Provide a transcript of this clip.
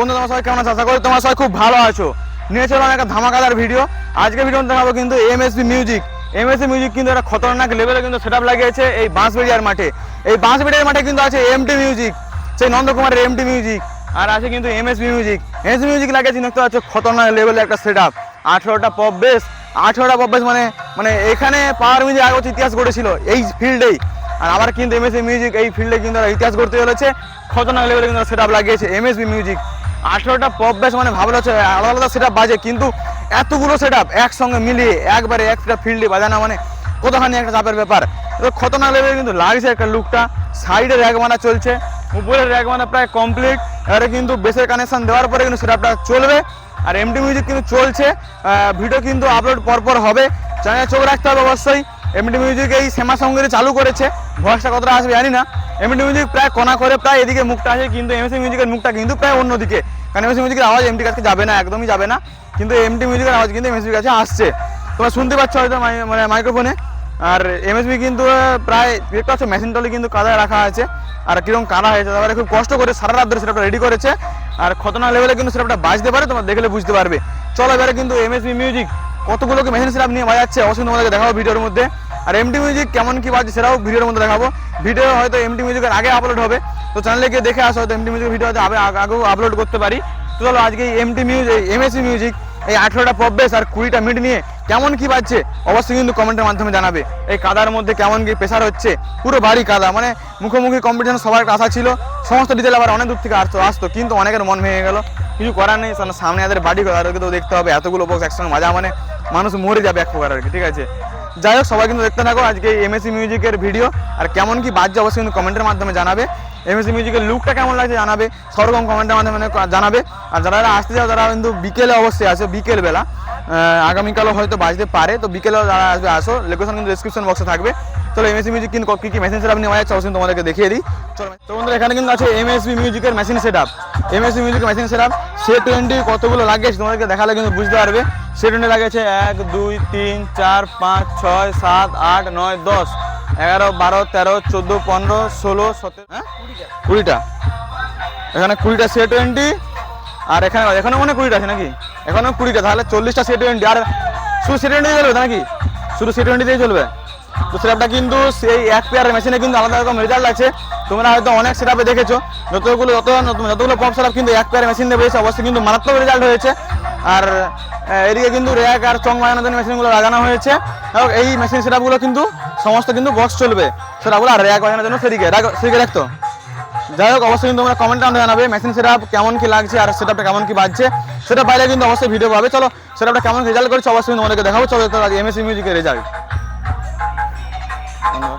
বন্ধু, তোমার সবাই কেমন আশা করি তোমার সবাই খুব ভালো আছো। নিয়ে চলো একটা ধামাকাদার ভিডিও আজকে ভিডিও দেখাবো কিন্তু এমএসবি মিউজিক এমএসবি মিউজিক কিন্তু একটা খতরনাক লেভেলে কিন্তু সেটআপ লাগিয়েছে এই বাঁশবেড়িয়ার মাঠে। এই বাঁশবেড়িয়ার মাঠে কিন্তু আছে এমটি মিউজিক সেই নন্দকুমারের এমটি মিউজিক আর আছে কিন্তু এমএসবি মিউজিক এমএসবি মিউজিক লাগিয়েছে দেখতে পাচ্ছ, খতরনাক লেভেলের একটা সেটআপ আঠেরোটা পপ বেস আঠেরোটা পপ বেস মানে মানে এখানে পাওয়ার মিউজিক আগে ইতিহাস গড়েছিল এই ফিল্ডেই আর আবার কিন্তু এমএসবি মিউজিক এই ফিল্ডে কিন্তু ইতিহাস করতে চলেছে। খতরনাক লেভেলে কিন্তু সেট আপ লাগিয়েছে এমএসবি মিউজিক আঠেরোটা পপ ব্যাস মানে ভাবলো হচ্ছে আলাদা আলাদা সেট বাজে, কিন্তু এতগুলো সেট আপ একসঙ্গে মিলিয়ে একবারে একটা ফিল্ডে বাজানো মানে কতখানি একটা চাপের ব্যাপার। এবার খতরনাক লেভেলে কিন্তু লাগছে একটা লুকটা সাইডে র্যাক মানা চলছে উপরের র্যাক মানা প্রায় কমপ্লিট এবারে কিন্তু বেসের কানেকশন দেওয়ার পরে কিন্তু সেট আপটা চলবে। আর এমডি মিউজিক কিন্তু চলছে ভিডিও কিন্তু আপলোড পরপর হবে। চ্যানেলে চোখ রাখতে হবে অবশ্যই। এমডি মিউজিক এই শ্যামা সংগীত চালু করেছে। ভয়েসটা কতটা আসবে জানি না। এমডি মিউজিক প্রায় কোনা করে প্রায় এদিকে মুখটা আসে, কিন্তু এমএসি মিউজিকের মুখটা কিন্তু প্রায় অন্যদিকে। কারণ এমএসি মিউজিকের আওয়াজ এমটি কাছে যাবে না, একদমই যাবে না। কিন্তু এমটি মিউজিকের আওয়াজ কিন্তু এমএসির কাছে আসছে। তোমরা শুনতে পাচ্ছ হয়তো মানে মাইক্রোফোনে। আর এমএসবি কিন্তু প্রায় দেখতে পাচ্ছ মেশিন টলি কিন্তু কাদায় রাখা আছে। আর কীরকম কাদা হয়েছে তারপরে খুব কষ্ট করে সারা রাত ধরে সেটা রেডি করেছে। আর খতরনাক লেভেলে কিন্তু সেটা বাজতে পারে, তোমরা দেখলে বুঝতে পারবে। চলো এবারে কিন্তু এমএসবি মিউজিক কতগুলোকে মেশিন সেটআপ নিয়ে বাজাচ্ছে, অবশ্যই তোমাদেরকে দেখাবো ভিডিওর মধ্যে। আর এমটি মিউজিক কেমন কি বাজছে সেটাও ভিডিওর মধ্যে দেখাবো। ভিডিও হয়তো এমটি মিউজিকের আগে আপলোড হবে। তো চ্যানেলে গিয়ে দেখে আসো, হয়তো এমটি মিউজিক ভিডিও হয়তো আগে আগেও আপলোড করতে পারি। তো চলো আজকে এই এমটি মিউজিক এমএসসি মিউজিক এই আঠেরোটা পপ বেস আর কুড়িটা মিড নিয়ে কেমন কি বাজছে, অবশ্যই কিন্তু কমেন্টের মাধ্যমে জানাবে। এই কাদার মধ্যে কেমন কি প্রেশার হচ্ছে, পুরো বাড়ি কাদা। মানে মুখোমুখি কম্পিটিশন সবার আশা ছিল, সমস্ত ডিটেল আবার অনেক দূর থেকে আসতো আসতো, কিন্তু অনেকের মন ভেঙে গেল। কিছু করার নেই, সামনে এদের বাড়ি তাদেরকে তো দেখতে হবে। এতগুলো বক্স একসঙ্গে মাজা মানে মানুষ মরে যাবে এক প্রকার আর কি, ঠিক আছে? যাই হোক, সবাই কিন্তু দেখতে থাকো আজকে এমএসি মিউজিকের ভিডিও আর কেমন কি বাজছে অবশ্যই কিন্তু কমেন্টের মাধ্যমে জানাবে। এমএসি মিউজিকের লুকটা কেমন লাগছে জানাবে। সরকম কমেন্টের মাধ্যমে জানাবে। আর যারা আসতে চাও, তারা কিন্তু বিকেলে অবশ্যই আসো, বিকেলবেলা। আগামীকালও হয়তো বাজতে পারে। তো বিকেলেও যারা আসবে, আসো। লোকেশন কিন্তু ডিসক্রিপশন বক্সে থাকবে। চলো এম এমএসসি মিউজিক কিন্তু কী কী মেশিন সেট নিয়ে যাচ্ছে অবশ্যই তোমাদেরকে দেখিয়ে দিই। চলো, তো বন্ধুরা, এখানে কিন্তু আছে এম এমএসবি মিউজিকের machine set up M MSB মিউজিকের মেশিন সেট আপ সে টোয়েন্টি কতগুলো লাগিয়েছে তোমাদেরকে দেখালে কিন্তু বুঝতে পারবে। সে টোয়েন্টি লাগিয়েছে এক, দুই, তিন, চার, পাঁচ, ছয়, সাত, আট, নয়, দশ, এগারো, বারো, তেরো, চোদ্দ, পনেরো, ষোলো, সতেরো হ্যাঁ? কুড়িটা। এখানে কুড়িটা সে টোয়েন্টি আর এখানে এখানে মনে কুড়িটা আছে নাকি? এখানে কুড়িটা, তাহলে চল্লিশটা সে টোয়েন্টি আর শুধু সে টোয়েন্টি চলবে নাকি? শুধু সে টোয়েন্টি দিয়ে চলবে? তো সেটআপটা কিন্তু সেই এক পেয়ার মেশিনে কিন্তু আলাদা রকম রেজাল্ট আছে তোমরা হয়তো অনেক সেটআপে দেখেছ, যতগুলো যত যতগুলো পপ সেটআপ কিন্তু এক পেয়ার মেশিন দিয়ে অবশ্যই কিন্তু মারাত্মক রেজাল্ট হয়েছে। আর এদিকে কিন্তু র্যাক আর চং বানানোর মেশিনগুলো লাগানো হয়েছে। এই মেশিন সেটআপগুলো কিন্তু সমস্ত কিন্তু বক্স চলবে। সেটাগুলো আর র্যাক বানানোর জন্য সেদিকে সেদিকে রাখতো যাই হোক, অবশ্যই কিন্তু তোমরা কমেন্টে আমাদের জানাবে মেশিন সেটআপ কেমন কি লাগছে আর সেটআপটা কেমন কি বাজছে। সেটা পাইলে কিন্তু অবশ্যই ভিডিও পাবে। চলো সেটআপটা কেমন রেজাল্ট করছে, অবশ্যই কিন্তু তোমাদেরকে দেখাবো। চলো তো এমএসসি মিউজিকের রেজাল্ট Ano?